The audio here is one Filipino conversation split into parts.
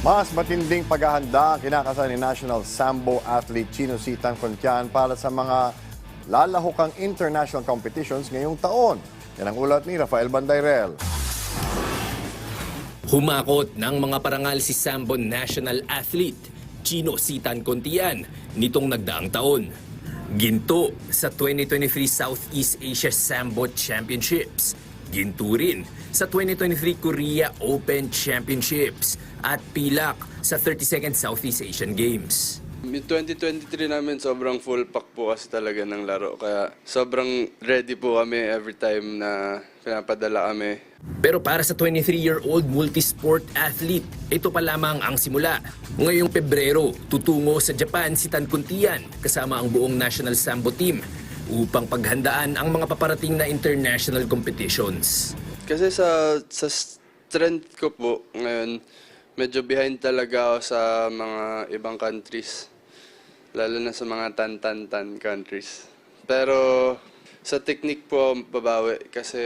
Mas matinding paghahanda ang kinakasa ni National Sambo athlete Chino Sitan Contian para sa mga lalahukang international competitions ngayong taon. Yan ang ulat ni Rafael Bandayrel. Humakot ng mga parangal si Sambo national athlete Chino Sitan Contian nitong nagdaang taon. Ginto sa 2023 Southeast Asia Sambo Championships. Ginto rin sa 2023 Korea Open Championships at pilak sa 32nd Southeast Asian Games. Yung 2023 namin sobrang full pack po kasi talaga ng laro. Kaya sobrang ready po kami every time na pinapadala kami. Pero para sa 23-year-old multisport athlete, ito pa lamang ang simula. Ngayong Pebrero, tutungo sa Japan si Tan Kuntian kasama ang buong national sambo team upang paghandaan ang mga paparating na international competitions. Kasi sa, sa strength ko po ngayon, medyo behind talaga ako sa mga ibang countries. Lalo na sa mga tan-tan-tan countries. Pero sa technique po babawi kasi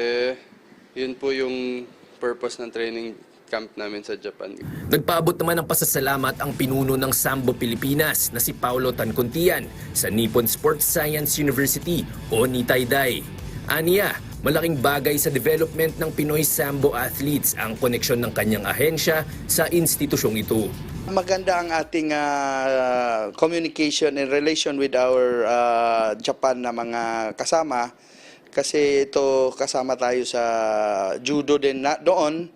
yun po yung purpose ng training camp namin sa Japan. Nagpaabot naman ng pasasalamat ang pinuno ng Sambo Pilipinas na si Paulo Tancontian sa Nippon Sports Science University o Nitayday. Aniya, malaking bagay sa development ng Pinoy Sambo athletes ang koneksyon ng kanyang ahensya sa institusyong ito. Maganda ang ating ah, communication and relation with our ah, Japan na mga kasama kasi ito kasama tayo sa judo din na doon.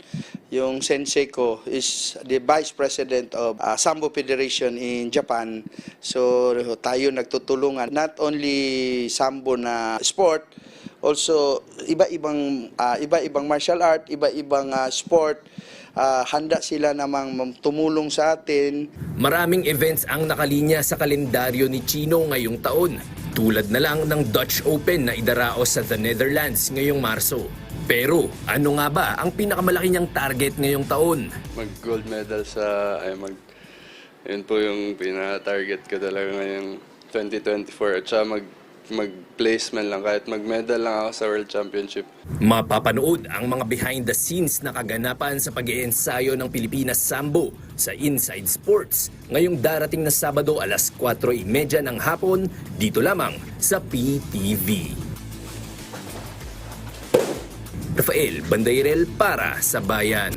Yung sensei ko is the vice president of ah, Sambo Federation in Japan. So tayo nagtutulungan not only sambo na sport also iba-ibang ah, iba-ibang martial art, iba-ibang ah, sport Ah, handa sila namang tumulong sa atin. Maraming events ang nakalinya sa kalendaryo ni Chino ngayong taon. Tulad na lang ng Dutch Open na idaraos sa the Netherlands ngayong Marso. Pero ano nga ba ang pinakamalaki niyang target ngayong taon? Mag-gold medal sa, ay mag, yun po yung pina-target ko talaga ngayong 2024. At saka mag, mag-placement lang, kahit mag-medal lang ako sa World Championship. Mapapanood ang mga behind the scenes na kaganapan sa pag ensayo ng Pilipinas Sambo sa Inside Sports ngayong darating na Sabado alas 4.30 ng hapon dito lamang sa PTV. Rafael Bandairel para sa Bayan.